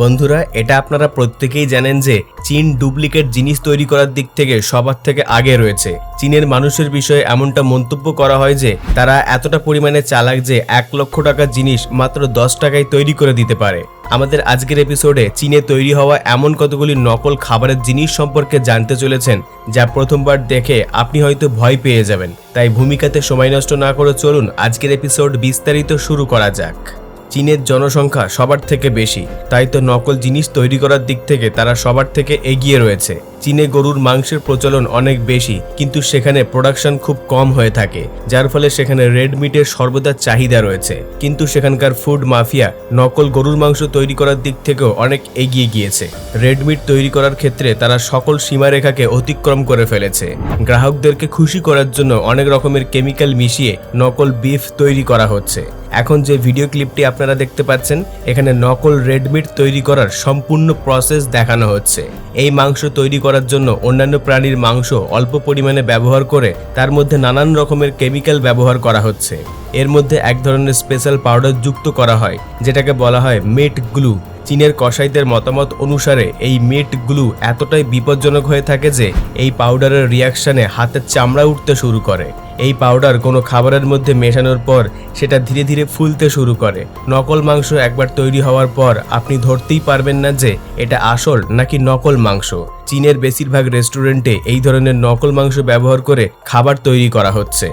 বন্ধুরা, এটা আপনারা প্রত্যেকেই জানেন যে চীন ডুপ্লিকেট জিনিস তৈরি করার দিক থেকে সবার থেকে আগে রয়েছে। চীনের মানুষের বিষয়ে এমনটা মন্তব্য করা হয় যে তারা এতটা পরিমাণে চালাক যে এক লক্ষ টাকার জিনিস মাত্র দশ টাকায় তৈরি করে দিতে পারে। আমাদের আজকের এপিসোডে চীনে তৈরি হওয়া এমন কতগুলি নকল খাবারের জিনিস সম্পর্কে জানতে চলেছেন, যা প্রথমবার দেখে আপনি হয়তো ভয় পেয়ে যাবেন। তাই ভূমিকাতে সময় নষ্ট না করে চলুন আজকের এপিসোড বিস্তারিত শুরু করা যাক। চীনের জনসংখ্যা সবার থেকে বেশি। তাই তো নকল জিনিস তৈরি করার দিক থেকে তারা সবার থেকে এগিয়ে রয়েছে। চীনে গরুর মাংসের প্রচলন অনেক বেশি, কিন্তু সেখানে প্রোডাকশন খুব কম হয়ে থাকে, যার ফলে সেখানে রেড মিটের সর্বদা চাহিদা রয়েছে। কিন্তু সেখানকার ফুড মাফিয়া নকল গরুর মাংস তৈরি করার দিক থেকেও অনেক এগিয়ে গিয়েছে। রেড মিট তৈরি করার ক্ষেত্রে তারা সকল সীমারেখাকে অতিক্রম করে ফেলেছে। গ্রাহকদেরকে খুশি করার জন্য অনেক রকমের কেমিক্যাল মিশিয়ে নকল বিফ তৈরি করা হচ্ছে। এখন যে ভিডিও ক্লিপটি আপনারা দেখতে পাচ্ছেন, এখানে নকল রেডমিট তৈরি করার সম্পূর্ণ প্রসেস দেখানো হচ্ছে। এই মাংস তৈরি করার জন্য অন্যান্য প্রাণীর মাংস অল্প পরিমাণে ব্যবহার করে তার মধ্যে নানান রকমের কেমিক্যাল ব্যবহার করা হচ্ছে। এর মধ্যে এক ধরনের স্পেশাল পাউডার যুক্ত করা হয়, যেটাকে বলা হয় মেট গ্লু চীনের কসাইদের মতামত অনুসারে এই মেট গ্লু এতটাই বিপজ্জনক হয়ে থাকে যে এই পাউডারের রিয়াকশনে হাতের চামড়া উঠতে শুরু করে। এই পাউডার কোনো খাবারের মধ্যে মেশানোর পর সেটা ধীরে ধীরে ফুলতে শুরু করে। নকল মাংস একবার তৈরি হওয়ার পর আপনি ধরতেই পারবেন না যে এটা আসল নাকি নকল মাংস। চীনের বেশিরভাগ রেস্টুরেন্টে এই ধরনের নকল মাংস ব্যবহার করে খাবার তৈরি করা হচ্ছে।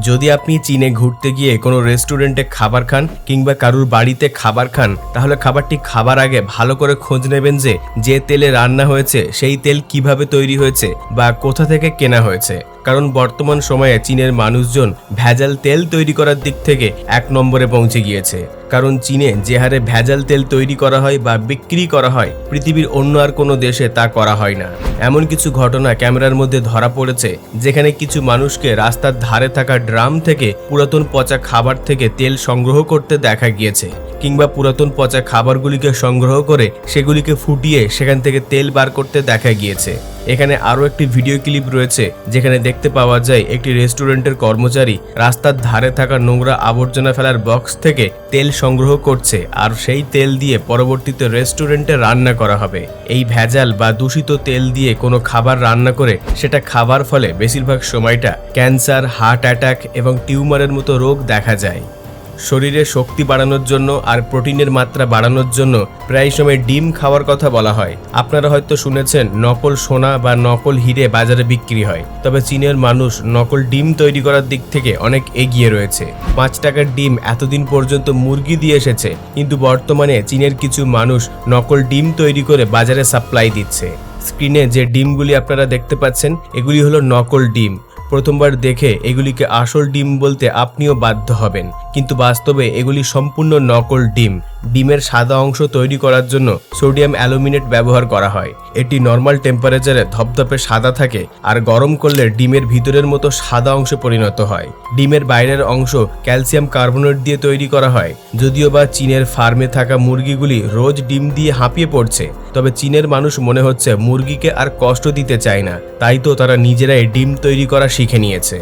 যদি আপনি চীনে ঘুরতে গিয়ে কোনো রেস্টুরেন্টে খাবার খান কিংবা কারুর বাড়িতে খাবার খান, তাহলে খাবারটি খাবার আগে ভালো করে খোঁজ নেবেন যে যে তেলে রান্না হয়েছে, সেই তেল কীভাবে তৈরি হয়েছে বা কোথা থেকে কেনা হয়েছে। কারণ বর্তমান সময়ে চীনের মানুষজন ভেজাল তেল তৈরি করার দিক থেকে এক নম্বরে পৌঁছে গিয়েছে। কারণ চীনে যে হারে ভেজাল তেল তৈরি করা হয় বা বিক্রি করা হয়, পৃথিবীর অন্য আর কোনো দেশে তা করা হয় না। এমন কিছু ঘটনা ক্যামেরার মধ্যে ধরা পড়েছে, যেখানে কিছু মানুষকে রাস্তার ধারে থাকা ড্রাম থেকে পুরাতন পচা খাবার থেকে তেল সংগ্রহ করতে দেখা গিয়েছে। কিংবা পুরাতন পচা খাবারগুলিকে সংগ্রহ করে সেগুলিকে ফুটিয়ে সেখান থেকে তেল বার করতে দেখা গিয়েছে। এখানে আরও একটি ভিডিও ক্লিপ রয়েছে, যেখানে দেখতে পাওয়া যায় একটি রেস্টুরেন্টের কর্মচারী রাস্তার ধারে থাকা নোংরা আবর্জনা ফেলার বক্স থেকে তেল সংগ্রহ করছে আর সেই তেল দিয়ে পরবর্তীতে রেস্টুরেন্টে রান্না করা হবে। এই ভেজাল বা দূষিত তেল দিয়ে কোনো খাবার রান্না করে সেটা খাবার ফলে বেশিরভাগ সময়টা ক্যান্সার, হার্ট অ্যাটাক এবং টিউমারের মতো রোগ দেখা যায়। শরীরে শক্তি বাড়ানোর জন্য আর প্রোটিনের মাত্রা বাড়ানোর জন্য প্রায় সময় ডিম খাওয়ার কথা বলা হয়। আপনারা হয়তো শুনেছেন, নকল সোনা বা নকল হিরে বাজারে বিক্রি হয়। তবে চীনের মানুষ নকল ডিম তৈরি করার দিক থেকে অনেক এগিয়ে রয়েছে। পাঁচ টাকার ডিম এতদিন পর্যন্ত মুরগি দিয়ে এসেছে, কিন্তু বর্তমানে চীনের কিছু মানুষ নকল ডিম তৈরি করে বাজারে সাপ্লাই দিচ্ছে। স্ক্রিনে যে ডিমগুলি আপনারা দেখতে পাচ্ছেন, এগুলি হলো নকল ডিম। প্রথমবার দেখে এগুলিকে আসল ডিম বলতে আপনিও বাধ্য হবেন। কিন্তু বাস্তবে এগুলি সম্পূর্ণ নকল ডিম। ডিমের সাদা অংশ তৈরি করার জন্য সোডিয়াম অ্যালুমিনেট ব্যবহার করা হয়। এটি নর্মাল টেম্পারেচারে ধপধপে সাদা থাকে আর গরম করলে ডিমের ভিতরের মতো সাদা অংশে পরিণত হয়। ডিমের বাইরের অংশ ক্যালসিয়াম কার্বনেট দিয়ে তৈরি করা হয়। যদিও বা চীনের ফার্মে থাকা মুরগিগুলি রোজ ডিম দিয়ে হাঁপিয়ে পড়ছে, তবে চীনের মানুষ মনে হচ্ছে মুরগিকে আর কষ্ট দিতে চায় না। তাই তো তারা নিজেরাই ডিম তৈরি করা শিখে নিয়েছে।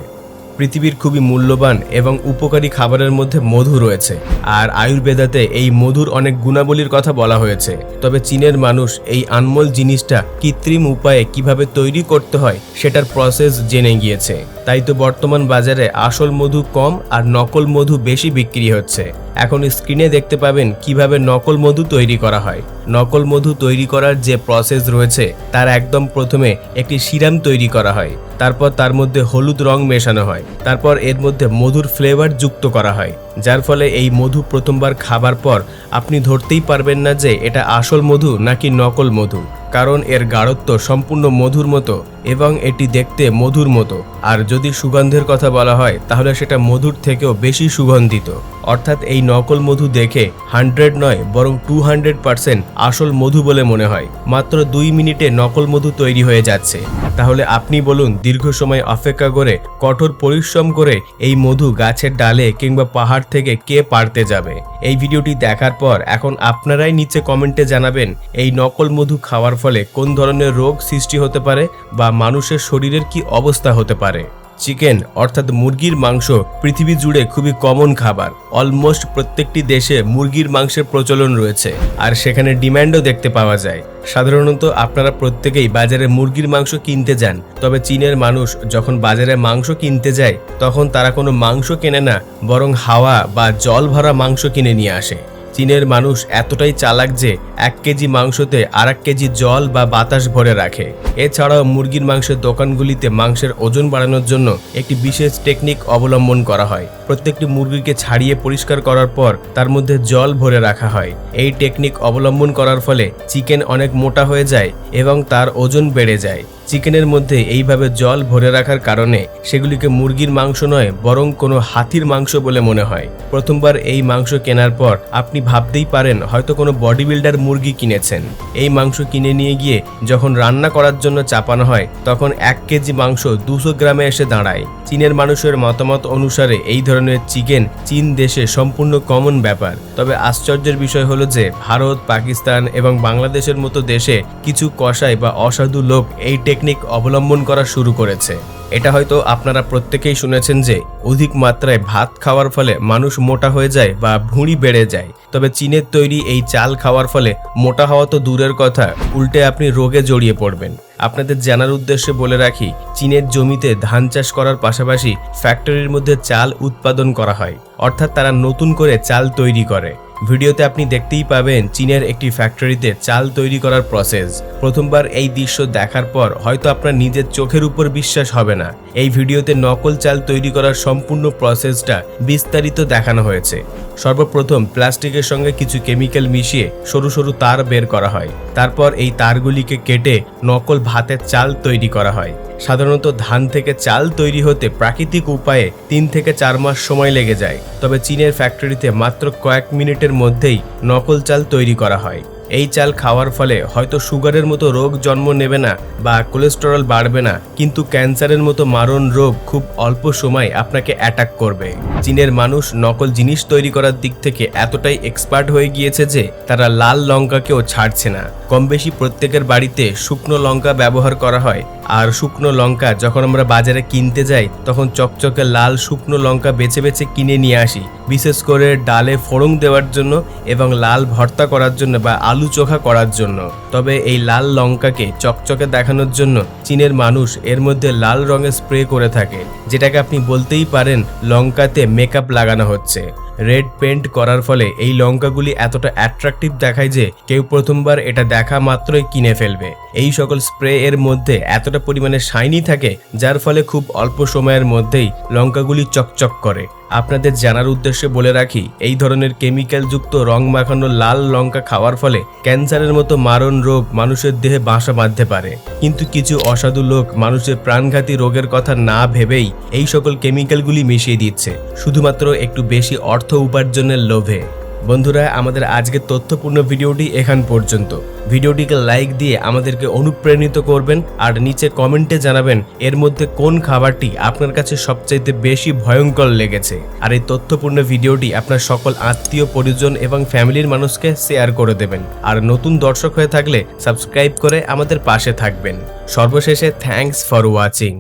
পৃথিবীর খুবই মূল্যবান এবং উপকারী খাবারের মধ্যে মধু রয়েছে। আর আয়ুর্বেদাতে এই মধুর অনেক গুণাবলীর কথা বলা হয়েছে। তবে চীনের মানুষ এই আনমোল জিনিসটা কৃত্রিম উপায়ে কীভাবে তৈরি করতে হয়, সেটার প্রসেস জেনে গিয়েছে। তাই তো বর্তমান বাজারে আসল মধু কম আর নকল মধু বেশি বিক্রি হচ্ছে। এখন স্ক্রিনে দেখতে পাবেন কীভাবে নকল মধু তৈরি করা হয়। নকল মধু তৈরি করার যে প্রসেস রয়েছে, তার একদম প্রথমে একটি সিরাম তৈরি করা হয়। তারপর তার মধ্যে হলুদ রং মেশানো হয়। তারপর এর মধ্যে মধুর ফ্লেভার যুক্ত করা হয়। যার ফলে এই মধু প্রথমবার খাবার পর আপনি ধরতেই পারবেন না যে এটা আসল মধু নাকি নকল মধু। কারণ এর গাঢ়ত্ব সম্পূর্ণ মধুর মতো এবং এটি দেখতে মধুর মতো। আর যদি সুগন্ধের কথা বলা হয়, তাহলে সেটা মধুর থেকেও বেশি সুগন্ধিত। অর্থাৎ এই নকল মধু দেখে হান্ড্রেড নয়, বরং টু হান্ড্রেড পার্সেন্ট আসল মধু বলে মনে হয়। মাত্র দুই মিনিটে নকল মধু তৈরি হয়ে যাচ্ছে। তাহলে আপনি বলুন, দীর্ঘ সময় অপেক্ষা করে, কঠোর পরিশ্রম করে এই মধু গাছের ডালে কিংবা পাহাড় থেকে কে পারতে যাবে? এই ভিডিওটি দেখার পর এখন আপনারাই নিচে কমেন্টে জানাবেন, এই নকল মধু খাওয়ার ফলে কোন ধরনের রোগ সৃষ্টি হতে পারে বা মানুষের শরীরের কি অবস্থা হতে পারে? চিকেন অর্থাৎ মুরগির মাংস পৃথিবী জুড়ে খুবই কমন খাবার। অলমোস্ট প্রত্যেকটি দেশে মুরগির মাংসের প্রচলন রয়েছে, আর সেখানে ডিম্যান্ডও দেখতে পাওয়া যায়। সাধারণত আপনারা প্রত্যেকেই বাজারে মুরগির মাংস কিনতে যান, তবে চীনের মানুষ যখন বাজারে মাংস কিনতে যায়, তখন তারা কোনো মাংস কেনে না, বরং হাওয়া বা জল ভরা মাংস কিনে নিয়ে আসে। চীনের মানুষ এতটাই চালাক যে এক কেজি মাংসতে আর এক কেজি জল বা বাতাস ভরে রাখে। এছাড়াও মুরগির মাংসের দোকানগুলিতে মাংসের ওজন বাড়ানোর জন্য একটি বিশেষ টেকনিক অবলম্বন করা হয়। প্রত্যেকটি মুরগিকে ছাড়িয়ে পরিষ্কার করার পর তার মধ্যে জল ভরে রাখা হয়। এই টেকনিক অবলম্বন করার ফলে চিকেন অনেক মোটা হয়ে যায় এবং তার ওজন বেড়ে যায়। চিকেনের মধ্যে এইভাবে জল ভরে রাখার কারণে সেগুলিকে মুরগির মাংস নয়, বরং কোনো হাতির মাংস বলে মনে হয়। প্রথমবার এই মাংস কেনার পর আপনি ভাবতেই পারেন হয়তো কোনো বডি বিল্ডার মুরগি কিনেছেন। এই মাংস কিনে নিয়ে গিয়ে যখন রান্না করার জন্য চাপানো হয়, তখন এক কেজি মাংস দুশো গ্রামে এসে দাঁড়ায়। চীনের মানুষের মতামত অনুসারে এই ধরনের চিকেন চীন দেশে সম্পূর্ণ কমন ব্যাপার। তবে আশ্চর্যের বিষয় হলো যে ভারত, পাকিস্তান এবং বাংলাদেশের মতো দেশে কিছু কসাই বা অসাধু লোক এই টেকনিক অবলম্বন করা শুরু করেছে। এটা হয়তো আপনারা প্রত্যেকেই শুনেছেন যে অধিক মাত্রায় ভাত খাওয়ার ফলে মানুষ মোটা হয়ে যায় বা ভুঁড়ি বেড়ে যায়। তবে চীনের তৈরি এই চাল খাওয়ার ফলে মোটা হওয়া তো দূরের কথা, উল্টে আপনি রোগে জড়িয়ে পড়বেন। আপনাদের জানার উদ্দেশ্যে বলে রাখি, চীনের জমিতে ধান চাষ করার পাশাপাশি ফ্যাক্টরির মধ্যে চাল উৎপাদন করা হয়। অর্থাৎ তারা নতুন করে চাল তৈরি করে। ভিডিওতে আপনি দেখতেই পাবেন চীনের একটি ফ্যাক্টরিতে চাল তৈরি করার প্রসেস প্রথমবার এই দৃশ্য দেখার পর হয়তো আপনার নিজের চোখের উপর বিশ্বাস হবে না। এই ভিডিওতে নকল চাল তৈরি করার সম্পূর্ণ প্রসেসটা বিস্তারিত দেখানো হয়েছে। সর্বপ্রথম প্লাস্টিকের সঙ্গে কিছু কেমিক্যাল মিশিয়ে সরু সরু তার বের করা হয়। তারপর এই তারগুলিকে কেটে নকল ভাতের চাল তৈরি করা হয়। সাধারণত ধান থেকে চাল তৈরি হতে প্রাকৃতিক উপায়ে তিন থেকে চার মাস সময় লেগে যায়। তবে চীনের ফ্যাক্টরিতে মাত্র কয়েক মিনিটের মধ্যেই নকল চাল তৈরি করা হয়। এই চাল খাওয়ার ফলে হয়তো সুগারের মতো রোগ জন্ম নেবে না বা কোলেস্টেরল বাড়বে না, কিন্তু ক্যান্সারের মতো মারণ রোগ খুব অল্প সময় আপনাকে অ্যাটাক করবে। চীনের মানুষ নকল জিনিস তৈরি করার দিক থেকে এতটাই এক্সপার্ট হয়ে গিয়েছে যে তারা লাল লঙ্কাকেও ছাড়ছে না। কম বেশি প্রত্যেকের বাড়িতে শুকনো লঙ্কা ব্যবহার করা হয়, আর শুকনো লঙ্কা যখন আমরা বাজারে কিনতে যাই, তখন চকচকে লাল শুকনো লঙ্কা বেছে বেছে কিনে নিয়ে আসি। বিশেষ করে ডালে ফোড়ং দেওয়ার জন্য এবং লাল ভর্তা করার জন্য বা আলু চোখা করার জন্য। তবে এই লাল লঙ্কাকে চকচকে দেখানোর জন্য চীনের মানুষ এর মধ্যে লাল রঙের স্প্রে করে থাকে, যেটাকে আপনি বলতেই পারেন লঙ্কাতে মেকআপ লাগানো হচ্ছে। রেড পেন্ট করার ফলে এই লঙ্কাগুলি এতটা অ্যাট্রাকটিভ দেখায় যে কেউ প্রথমবার এটা দেখা মাত্রই কিনে ফেলবে। এই সকল স্প্রে এর মধ্যে এতটা পরিমাণে শাইনি থাকে, যার ফলে খুব অল্প সময়ের মধ্যেই লঙ্কাগুলি চকচক করে। আপনাদের জানার উদ্দেশ্যে বলে রাখি, এই ধরনের কেমিক্যালযুক্ত রং মাখানো লাল লঙ্কা খাওয়ার ফলে ক্যান্সারের মতো মারণ রোগ মানুষের দেহে বাসা বাঁধতে পারে। কিন্তু কিছু অসাধু লোক মানুষের প্রাণঘাতী রোগের কথা না ভেবেই এই সকল কেমিক্যালগুলি মিশিয়ে দিচ্ছে, শুধুমাত্র একটু বেশি অর্থ উপার্জনের লোভে। বন্ধুরা, আমাদের আজকের তথ্যপূর্ণ ভিডিওটি এখান পর্যন্ত। ভিডিওটিকে লাইক দিয়ে আমাদেরকে অনুপ্রাণিত করবেন আর নিচে কমেন্টে জানাবেন এর মধ্যে কোন খাবারটি আপনার কাছে সবচাইতে বেশি ভয়ঙ্কর লেগেছে। আর এই তথ্যপূর্ণ ভিডিওটি আপনার সকল আত্মীয়, পরিজন এবং ফ্যামিলির মানুষকে শেয়ার করে দেবেন। আর নতুন দর্শক হয়ে থাকলে সাবস্ক্রাইব করে আমাদের পাশে থাকবেন। সর্বশেষে থ্যাঙ্কস ফর ওয়াচিং।